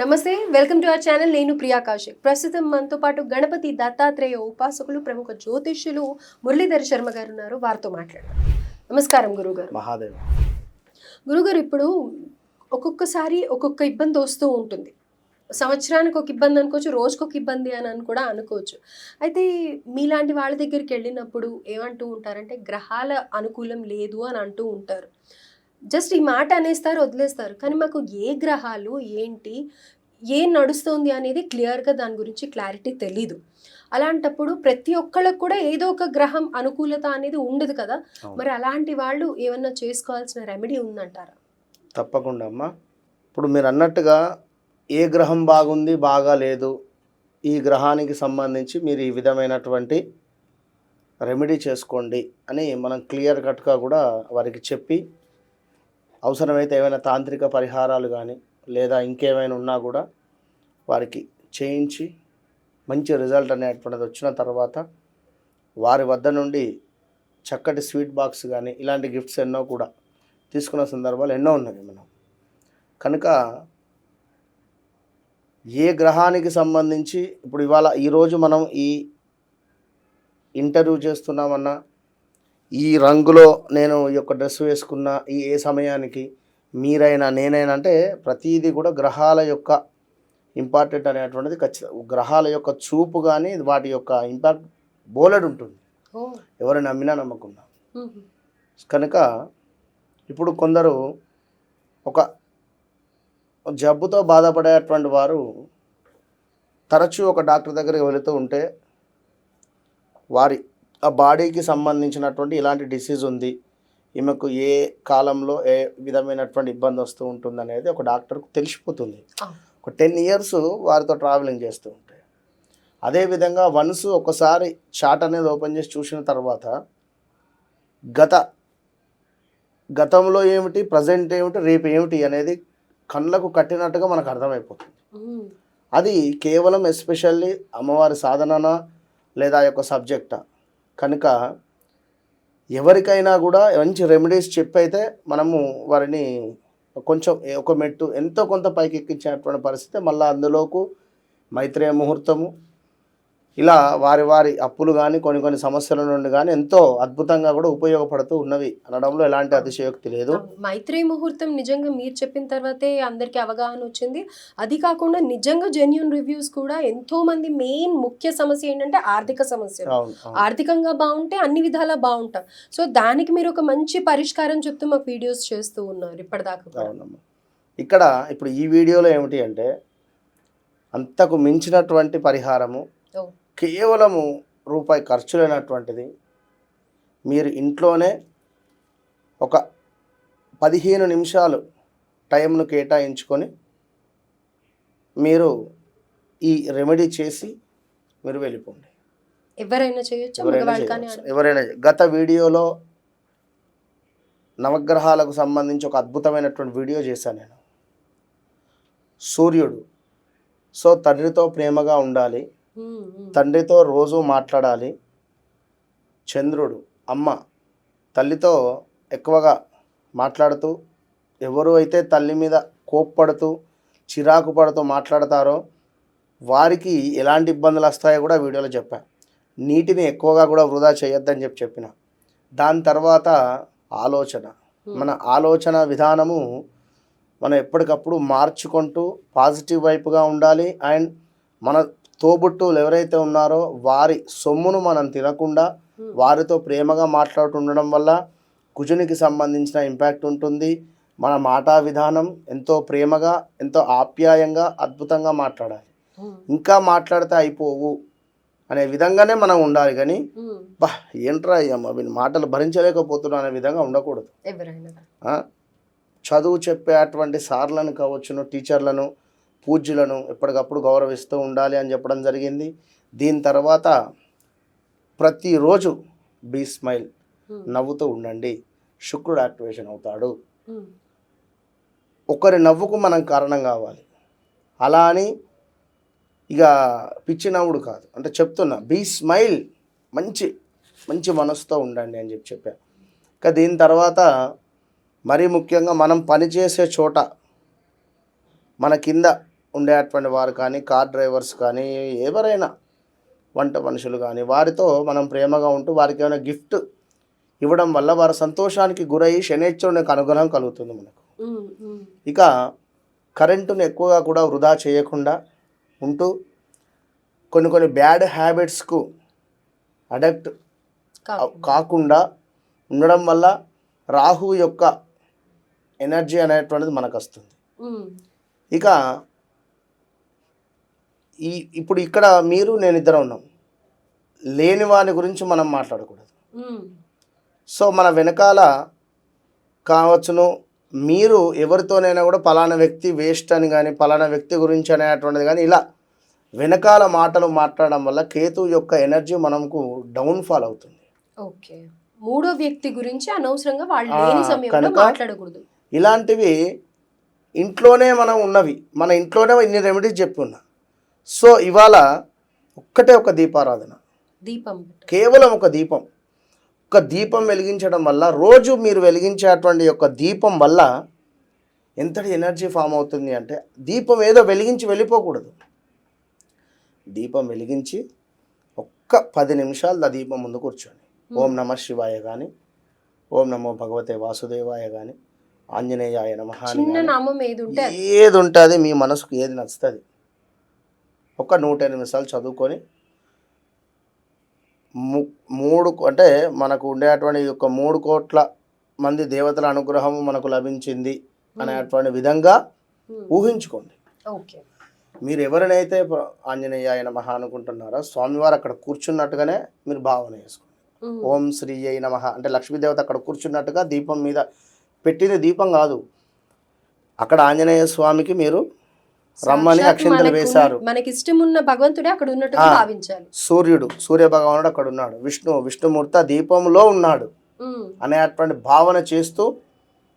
నమస్తే welcome to our channel. నేను ప్రియా కౌశిక్. ప్రస్తుతం మనతో పాటు గణపతి దత్తాత్రేయ ఉపాసకులు ప్రముఖ జ్యోతిష్యులు మురళీధర్ శర్మ గారు ఉన్నారు. వారితో మాట్లాడారు నమస్కారం గురుగారు. మహాదేవ్. గురుగారు ఇప్పుడు ఒక్కొక్కసారి ఒక్కొక్క ఇబ్బంది వస్తూ ఉంటుంది. సంవత్సరానికి ఒక ఇబ్బంది అనుకోవచ్చు రోజుకు ఒక ఇబ్బంది అని అని కూడా అనుకోవచ్చు. అయితే మీలాంటి వాళ్ళ దగ్గరికి వెళ్ళినప్పుడు ఏమంటూ ఉంటారంటే గ్రహాల అనుకూలం లేదు అని అంటూ ఉంటారు. జస్ట్ ఈ మాట అనేస్తారు వదిలేస్తారు. కానీ మాకు ఏ గ్రహాలు ఏంటి ఏం నడుస్తుంది అనేది క్లియర్గా దాని గురించి క్లారిటీ తెలీదు. అలాంటప్పుడు ప్రతి ఒక్కళ్ళకు కూడా ఏదో ఒక గ్రహం అనుకూలత అనేది ఉండదు కదా. మరి అలాంటి వాళ్ళు ఏమన్నా చేసుకోవాల్సిన రెమెడీ ఉందంటారా? తప్పకుండా అమ్మా. ఇప్పుడు మీరు అన్నట్టుగా ఏ గ్రహం బాగుంది బాగా లేదు ఈ గ్రహానికి సంబంధించి మీరు ఈ విధమైనటువంటి రెమెడీ చేసుకోండి అని మనం క్లియర్ కట్గా కూడా వారికి చెప్పి అవసరమైతే ఏమైనా తాంత్రిక పరిహారాలు కానీ లేదా ఇంకేమైనా ఉన్నా కూడా వారికి చేయించి మంచి రిజల్ట్ అనేటువంటిది వచ్చిన తర్వాత వారి వద్ద నుండి చక్కటి స్వీట్ బాక్స్ కానీ ఇలాంటి గిఫ్ట్స్ ఎన్నో కూడా తీసుకున్న సందర్భాలు ఎన్నో ఉన్నాయి మనం. కనుక ఏ గ్రహానికి సంబంధించి ఇప్పుడు ఇవాళ ఈరోజు మనం ఈ ఇంటర్వ్యూ చేస్తున్నామన్నా ఈ రంగులో నేను ఈ యొక్క డ్రెస్ వేసుకున్న ఈ ఏ సమయానికి మీరైనా నేనైనా అంటే ప్రతీది కూడా గ్రహాల యొక్క ఇంపార్టెంట్ అనేటువంటిది ఖచ్చితంగా గ్రహాల యొక్క చూపు కానీ వాటి యొక్క ఇంపాక్ట్ బోలెడు ఉంటుంది. ఎవరు నమ్మినా నమ్మకున్నా మ్మ్. కనుక ఇప్పుడు కొందరు ఒక జబ్బుతో బాధపడేటువంటి వారు తరచూ ఒక డాక్టర్ దగ్గరికి వెళుతూ ఉంటే వారి ఆ బాడీకి సంబంధించినటువంటి ఇలాంటి డిసీజ్ ఉంది. ఈమెకు ఏ కాలంలో ఏ విధమైనటువంటి ఇబ్బంది వస్తూ ఉంటుంది అనేది ఒక డాక్టర్కు తెలిసిపోతుంది. ఒక టెన్ ఇయర్స్ వారితో ట్రావెలింగ్ చేస్తూ ఉంటాయి అదేవిధంగా వన్స్ ఒకసారి చార్ట్ అనేది ఓపెన్ చేసి చూసిన తర్వాత గత గతంలో ఏమిటి ప్రజెంట్ ఏమిటి రేపు ఏమిటి అనేది కళ్ళకు కట్టినట్టుగా మనకు అర్థమైపోతుంది. అది కేవలం ఎస్పెషల్లీ అమ్మవారి సాధననా లేదా ఆ యొక్క సబ్జెక్టా కనుక ఎవరికైనా కూడా మంచి రెమెడీస్ చెప్పైతే మనము వారిని కొంచెం ఒక మెట్టు ఎంతో కొంత పైకి ఎక్కించేటువంటి పరిస్థితి మళ్ళీ అందులోకు మైత్రేయ ముహూర్తము ఇలా వారి వారి అప్పులు కానీ కొన్ని కొన్ని సమస్యల నుండి కానీ ఎంతో అద్భుతంగా కూడా ఉపయోగపడుతూ ఉన్నవి. అనడంలో ఎలాంటి అతిశయోక్తి లేదు. మైత్రి ముహూర్తం నిజంగా మీరు చెప్పిన తర్వాతే అందరికీ అవగాహన వచ్చింది. అది కాకుండా నిజంగా జెన్యున్ రివ్యూస్ కూడా ఎంతో మంది మెయిన్ ముఖ్య సమస్య ఏంటంటే ఆర్థిక అవును. ఆర్థికంగా బాగుంటే అన్ని విధాలా బాగుంటాం. సో దానికి మీరు ఒక మంచి పరిష్కారం చెప్తూ మాకు వీడియోస్ చేస్తూ ఉన్నారు ఇప్పటిదాకా ఇక్కడ ఇప్పుడు ఈ వీడియోలో ఏమిటి అంటే అంతకు మించినటువంటి పరిహారము. కేవలము రూపాయి ఖర్చు లేనటువంటిది మీరు ఇంట్లోనే ఒక పదిహేను నిమిషాలు టైంను కేటాయించుకొని మీరు ఈ రెమెడీ చేసి మీరు వెళ్ళిపోండి. ఎవరైనా చేయొచ్చు? ఎవరైనా గత వీడియోలో నవగ్రహాలకు సంబంధించి ఒక అద్భుతమైనటువంటి వీడియో చేశాను నేను. సూర్యుడు సో తండ్రితో ప్రేమగా ఉండాలి. తండ్రితో రోజు మాట్లాడాలి. చంద్రుడు అమ్మ తల్లితో ఎక్కువగా మాట్లాడుతూ ఎవరు అయితే తల్లి మీద కోప్పడుతూ చిరాకు పడుతూ మాట్లాడతారో వారికి ఎలాంటి ఇబ్బందులు వస్తాయో కూడా వీడియోలో చెప్పా. నీటిని ఎక్కువగా కూడా వృధా చేయొద్దని చెప్పి చెప్పిన. దాని తర్వాత ఆలోచన. మన ఆలోచన విధానము మనం ఎప్పటికప్పుడు మార్చుకుంటూ పాజిటివ్ వైపుగా ఉండాలి. అండ్ మన తోబుట్టువులు ఎవరైతే ఉన్నారో వారి సొమ్మును మనం తినకుండా. వారితో ప్రేమగా మాట్లాడుతుండడం వల్ల కుజునికి సంబంధించిన ఇంపాక్ట్ ఉంటుంది మన మాటా విధానం ఎంతో ప్రేమగా ఎంతో ఆప్యాయంగా అద్భుతంగా మాట్లాడాలి ఇంకా మాట్లాడితే అయిపోవు అనే విధంగానే మనం ఉండాలి కానీ. బా ఏంట్రా అయ్యమ్మ వీని మాటలు భరించలేకపోతున్నా అనే విధంగా ఉండకూడదు? చదువు చెప్పేటువంటి సార్లను కావచ్చును టీచర్లను పూజ్యులను ఎప్పటికప్పుడు గౌరవిస్తూ ఉండాలి అని చెప్పడం జరిగింది. దీని తర్వాత ప్రతిరోజు బీ స్మైల్ నవ్వుతూ ఉండండి. శుక్రుడు యాక్టివేషన్ అవుతాడు. ఒకరి నవ్వుకు మనం కారణం కావాలి. అలా అని ఇక పిచ్చి నవ్వుడు కాదు. అంటే చెప్తున్నా బీ స్మైల్ మంచి మంచి మనసుతో ఉండండి అని చెప్పి చెప్పాను ఇంకా దీని తర్వాత మరీ ముఖ్యంగా మనం పనిచేసే చోట మన కింద ఉండేటువంటి వారు కానీ కార్ డ్రైవర్స్ కానీ ఎవరైనా వంట మనుషులు కానీ వారితో మనం ప్రేమగా ఉంటూ వారికి ఏమైనా గిఫ్ట్ ఇవ్వడం వల్ల వారి సంతోషానికి గురయ్యి శనేశ్వరుని యొక్క అనుగ్రహం కలుగుతుంది మనకు. ఇక కరెంటును ఎక్కువగా కూడా వృధా చేయకుండా ఉంటూ కొన్ని కొన్ని బ్యాడ్ హ్యాబిట్స్కు అడక్ట్ కాకుండా. కాకుండా ఉండడం వల్ల రాహు యొక్క ఎనర్జీ అనేటువంటిది మనకు వస్తుంది ఇక ఈ ఇప్పుడు ఇక్కడ మీరు నేను ఇద్దరం ఉన్నాం. లేని వాని గురించి మనం మాట్లాడకూడదు. సో మన వెనకాల కావచ్చును మీరు ఎవరితోనైనా కూడా పలానా వ్యక్తి వేస్ట్ అని కానీ పలానా వ్యక్తి గురించి అనేటువంటిది కానీ ఇలా వెనకాల మాటలు మాట్లాడడం వల్ల కేతు యొక్క ఎనర్జీ మనకు డౌన్ఫాల్ అవుతుంది. ఓకే. మూడో వ్యక్తి గురించి అనవసరంగా వాళ్ళు మాట్లాడకూడదు. ఇలాంటివి ఇంట్లోనే మనం ఉన్నవి. మన ఇంట్లోనే ఇన్ని రెమెడీస్ చెప్పి ఉన్నా. సో ఇవాళ ఒక్కటే ఒక దీపారాధన. దీపం. కేవలం ఒక దీపం. ఒక దీపం వెలిగించడం వల్ల రోజు మీరు వెలిగించేటువంటి యొక్క దీపం వల్ల ఎంతటి ఎనర్జీ ఫామ్ అవుతుంది అంటే దీపం ఏదో వెలిగించి వెళ్ళిపోకూడదు. దీపం వెలిగించి ఒక్క పది నిమిషాలు ఆ దీపం ముందు కూర్చోండి. ఓం నమ శివాయ కానీ ఓం నమో భగవతే వాసుదేవాయ కానీ ఆంజనేయాయ నమ. ఏది ఉంటుంది మీ మనసుకు ఏది నచ్చుతుంది. ఒక నూట ఎనిమిది నిమిషాలు చదువుకొని మూడు అంటే మనకు ఉండేటువంటి యొక్క మూడు కోట్ల మంది దేవతల అనుగ్రహం మనకు లభించింది అనేటువంటి విధంగా ఊహించుకోండి. ఓకే. మీరు ఎవరినైతే ప- ఆంజనేయాయ నమః అనుకుంటున్నారో స్వామివారు అక్కడ కూర్చున్నట్టుగానే మీరు భావన చేసుకోండి. ఓం శ్రీ అయి నమ. అంటే లక్ష్మీదేవత అక్కడ కూర్చున్నట్టుగా దీపం మీద పెట్టింది దీపం కాదు. అక్కడ ఆంజనేయ స్వామికి మీరు రమ్మని అక్షింతలు వేశారు మనకి ఇష్టం ఉన్న భగవంతుడే అక్కడ ఉన్నట్టుగా ఆ. భావించాలి. సూర్యుడు సూర్య భగవానుడు అక్కడ ఉన్నాడు. విష్ణు విష్ణుమూర్తి దీపంలో ఉన్నాడు. అనేటువంటి భావన చేస్తూ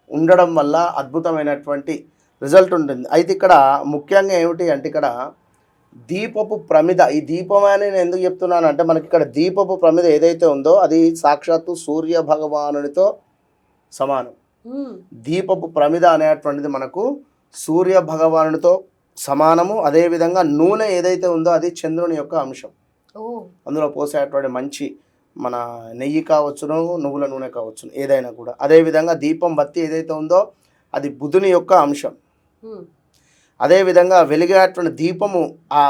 ఉండడం వల్ల అద్భుతమైనటువంటి రిజల్ట్ ఉంటుంది. అయితే ఇక్కడ ముఖ్యంగా ఏమిటి అంటే ఇక్కడ దీపపు ప్రమిద ఈ దీపం అని నేను ఎందుకు చెప్తున్నాను అంటే మనకి ఇక్కడ దీపపు ప్రమిద ఏదైతే ఉందో అది సాక్షాత్తు సూర్య భగవానునితో సమానం దీపపు ప్రమిద అనేటువంటిది మనకు సూర్య భగవానునితో సమానము అదేవిధంగా నూనె ఏదైతే ఉందో అది చంద్రుని యొక్క అంశం. అందులో పోసేటువంటి మంచి మన నెయ్యి కావచ్చును నువ్వుల నూనె కావచ్చును ఏదైనా కూడా. అదేవిధంగా దీపం బత్తి ఏదైతే ఉందో అది బుధుని యొక్క అంశం. అదేవిధంగా వెలిగేటువంటి దీపము ఆ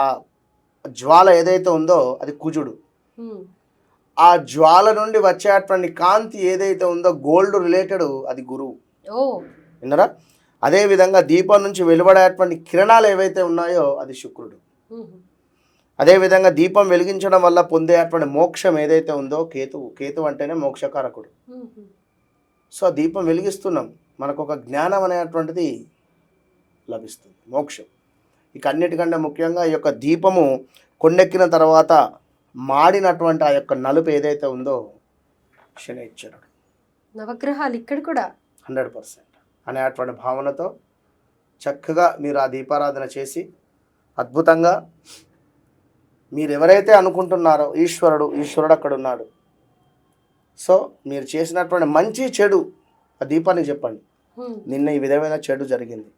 జ్వాల ఏదైతే ఉందో అది కుజుడు. ఆ జ్వాల నుండి వచ్చేటువంటి కాంతి ఏదైతే ఉందో గోల్డ్ రిలేటెడ్ అది గురువు. విన్నరా? అదేవిధంగా దీపం నుంచి వెలువడేటువంటి కిరణాలు ఏవైతే ఉన్నాయో అది శుక్రుడు. అదేవిధంగా దీపం వెలిగించడం వల్ల పొందేటువంటి మోక్షం ఏదైతే ఉందో కేతువు కేతు అంటేనే మోక్షకారకుడు. సో దీపం వెలిగిస్తున్నాం. మనకు ఒక జ్ఞానం అనేటువంటిది లభిస్తుంది మోక్షం. ఇక అన్నిటికంటే ముఖ్యంగా ఈ యొక్క దీపము కొండెక్కిన తర్వాత మాడినటువంటి ఆ యొక్క నలుపు ఏదైతే ఉందో శనిశ్చరుడు. నవగ్రహాలు ఇక్కడ కూడా. Hundred percent. అనేటువంటి భావనతో చక్కగా మీరు ఆ దీపారాధన చేసి అద్భుతంగా మీరు ఎవరైతే అనుకుంటున్నారో ఈశ్వరుడు ఈశ్వరుడు అక్కడ ఉన్నాడు. సో మీరు చేసినటువంటి మంచి చెడు ఆ దీపానికి చెప్పండి. నిన్న ఈ విధమైన చెడు జరిగింది.